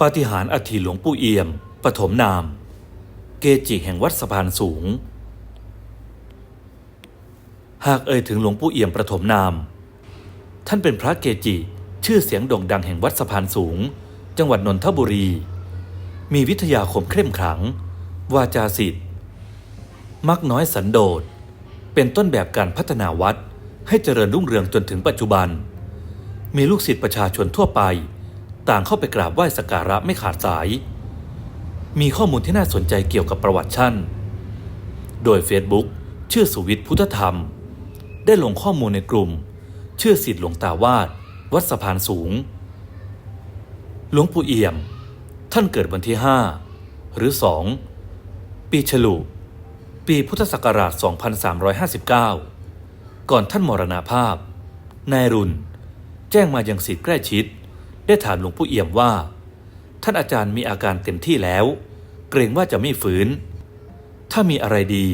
ปาฏิหาริย์อัฐิหลวงปู่เอี่ยม ปฐมนาม เกจิแห่งวัดสะพานสูง หากเอ่ยถึงหลวงปู่เอี่ยมประถมนาม ท่านเป็นพระเกจิชื่อเสียงโด่งดังแห่งวัดสะพานสูง จังหวัดนนทบุรี มีวิทยาคมเข้มขลัง วาจาสิทธิ์ มักน้อยสันโดษ เป็นต้นแบบการพัฒนาวัดให้เจริญรุ่งเรืองจนถึงปัจจุบัน มีลูกศิษย์ประชาชนทั่วไป ต่างเข้าไปกราบไหว้สักการะไม่ขาดสาย มีข้อมูลที่น่าสนใจเกี่ยวกับประวัติท่น โดย Facebook ชื่อสุวิทย์พุทธธรรม ได้ลงข้อมูลในกลุ่ม ชื่อสิทธิ์หลวงตาวาด วัดสะพานสูง หลวงปู่เอี่ยม ท่านเกิดวันที่ 5 หรือ 2 ปีฉลู ปีพุทธศักราช 2359 ก่อนท่านมรณภาพ นายรุน แจ้งมายังสิทธิ์ใกล้ชิด ได้ถามหลวงปู่เอี่ยมว่า ท่านอาจารย์มีอาการเต็มที่แล้ว เกรงว่าจะไม่ฝืน ถ้ามีอะไรดี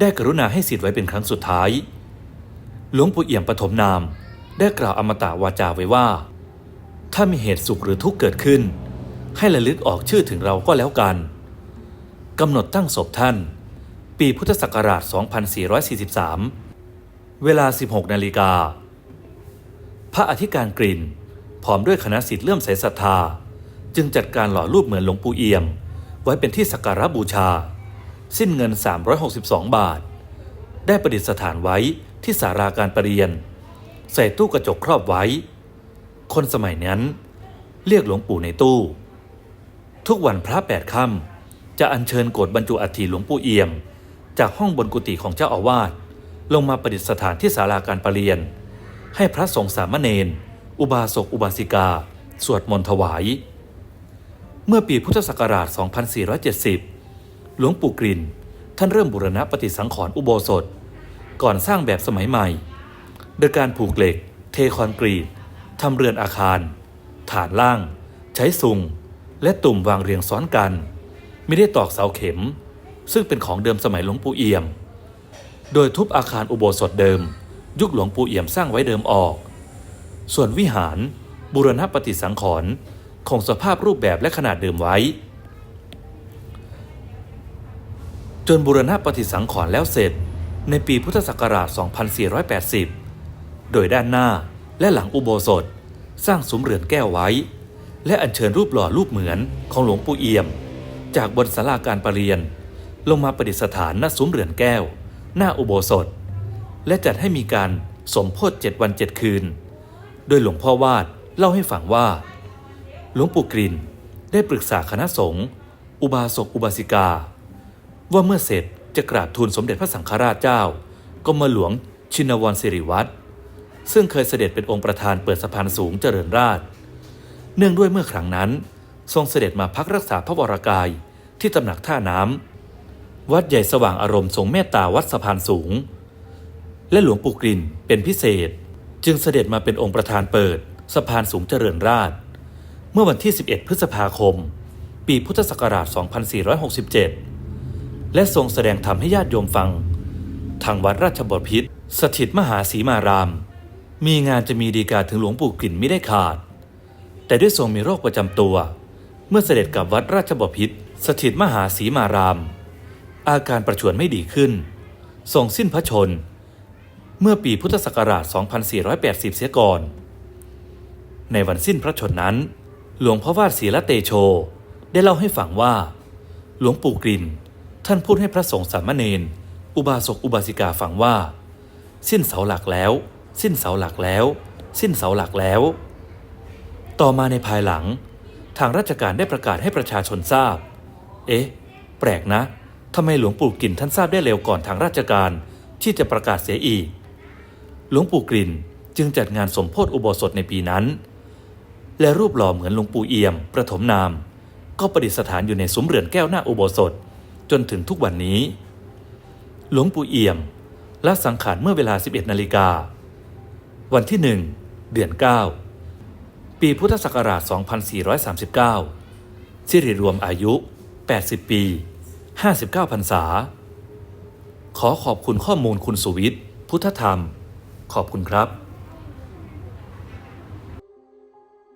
ได้กรุณาให้สิทธิ์ไว้เป็นครั้งสุดท้าย หลวงปู่เอี่ยมปฐมนาม ได้กล่าวอมตะวาจาไว้ว่า ถ้ามีเหตุสุขหรือทุกข์เกิดขึ้น ให้ระลึกออกชื่อถึงเราก็แล้วกันกำหนดตั้งศพท่าน ปีพุทธศักราช 2443 เวลา 16 นาฬิกา พระอธิการกลิ่น พร้อมด้วยคณะสิทธิ์เลื่อมใสศรัทธา จึงจัดการหล่อรูปเหมือนหลวงปู่เอี่ยม ไว้เป็นที่สักการะบูชา สิ้นเงิน 362 บาท ได้ประดิษฐานไว้ที่สาราการประเรียน ใส่ตู้กระจกครอบไว้ คนสมัยนั้น เรียกหลวงปู่ในตู้ ทุกวันพระแปดค่ำจะอัญเชิญโกรธบรรจุอัฐิหลวงปู่เอี่ยม จากห้องบนกุฏิของเจ้าอาวาสลงมาประดิษฐานที่ศาลาการประเรียน ให้พระสงฆ์สามเณร อุบาสกอุบาสิกา สวดมนต์ถวาย เมื่อปีพุทธศักราช 2470 หลวงปู่กลิ่น ท่านเริ่มบูรณะปฏิสังขรณ์อุโบสถ ก่อนสร้างแบบสมัยใหม่ โดยการผูกเหล็ก เทคอนกรีตทำเรือนอาคาร ฐานล่าง ใช้ซุง และตุ่มวางเรียงซ้อนกัน ไม่ได้ตอกเสาเข็ม ซึ่งเป็นของเดิมสมัยหลวงปู่เอี่ยม โดยทุบอาคารอุโบสถเดิม ยุคหลวงปู่เอี่ยมสร้างไว้เดิมออก ส่วนวิหารบูรณะปฏิสังขรณ์คงสภาพรูปแบบและขนาดเดิมไว้ จนบูรณะปฏิสังขรณ์แล้วเสร็จในปีพุทธศักราช 2480 โดยด้านหน้าและหลังอุโบสถสร้างซุ้มเรือนแก้วไว้ และอัญเชิญรูปหล่อรูปเหมือนของหลวงปู่เอี่ยม จากบนศาลาการประเรียน ลงมาประดิษฐานณซุ้มเรือนแก้ว หน้าอุโบสถ และจัดให้มีการสมโพธิเจ็ดวันเจ็ดคืน โดยหลวงพ่อวาดเล่าให้ฟังว่า หลวงปู่กรินได้ปรึกษาคณะสงฆ์อุบาสกอุบาสิกา ว่าเมื่อเสร็จจะกราบทูลสมเด็จพระสังฆราชเจ้ากรมหลวงชินวรสิริวัตรซึ่งเคยเสด็จเป็นองค์ประธานเปิดสะพานสูงเจริญราษฎร์เนื่องด้วยเมื่อครั้งนั้น ทรงเสด็จมาพักรักษาพระวรากายที่ตำหนักท่าน้ำวัดใหญ่สว่างอารมณ์ทรงเมตตาวัดสะพานสูง และหลวงปู่กรินเป็นพิเศษ จึงเสด็จมาเป็นองค์ประธานเปิด สะพานสูงเจริญราษฎร์เมื่อวันที่ 11 พฤษภาคม ปีพุทธศักราช 2467 และทรงแสดงธรรมให้ญาติโยมฟัง ทางวัดราชบพิษสถิตมหาสีมาราม มีงานจะมีดีกาถึงหลวงปู่กลิ่นไม่ได้ขาด แต่ด้วยทรงมีโรคประจำตัว เมื่อเสด็จกับวัดราชบพิษสถิตมหาสีมาราม อาการประชวรไม่ดีขึ้น ทรงสิ้นพระชน เมื่อปีพุทธศักราช 2480 เสียก่อน ในวันสิ้นพระชนนั้น หลวงพ่อวาดศรีละเตโช ได้เล่าให้ฟังว่า หลวงปู่กรินท่านพูดให้พระสงฆ์สามเณรอุบาสกอุบาสิกาฟังว่า สิ้นเสาหลักแล้ว สิ้นเสาหลักแล้ว สิ้นเสาหลักแล้ว ต่อมาในภายหลัง ทางราชการได้ประกาศให้ประชาชนทราบ เอ๊ะ แปลกนะทำไมหลวงปู่กลิ่นท่านทราบได้เร็วก่อนทางราชการที่จะประกาศเสียอีก หลวงปู่กลิ่นจึงจัดงานสมโพธิอุโบสถในปีนั้น และรูปหล่อเหมือนหลวงปู่เอี่ยม ประถมนาม ก็ประดิษฐานอยู่ในซุ้มเรือนแก้วหน้าอุโบสถ จนถึงทุกวันนี้ หลวงปู่เอี่ยมละสังขารเมื่อเวลา 11นาฬิกา วันที่1เดือน 9 ปีพุทธศักราช 2439 สิริรวมอายุ 80 ปี 59พรรษา ขอขอบคุณข้อมูลคุณสุวิทย์ พุทธธรรม ขอบคุณครับ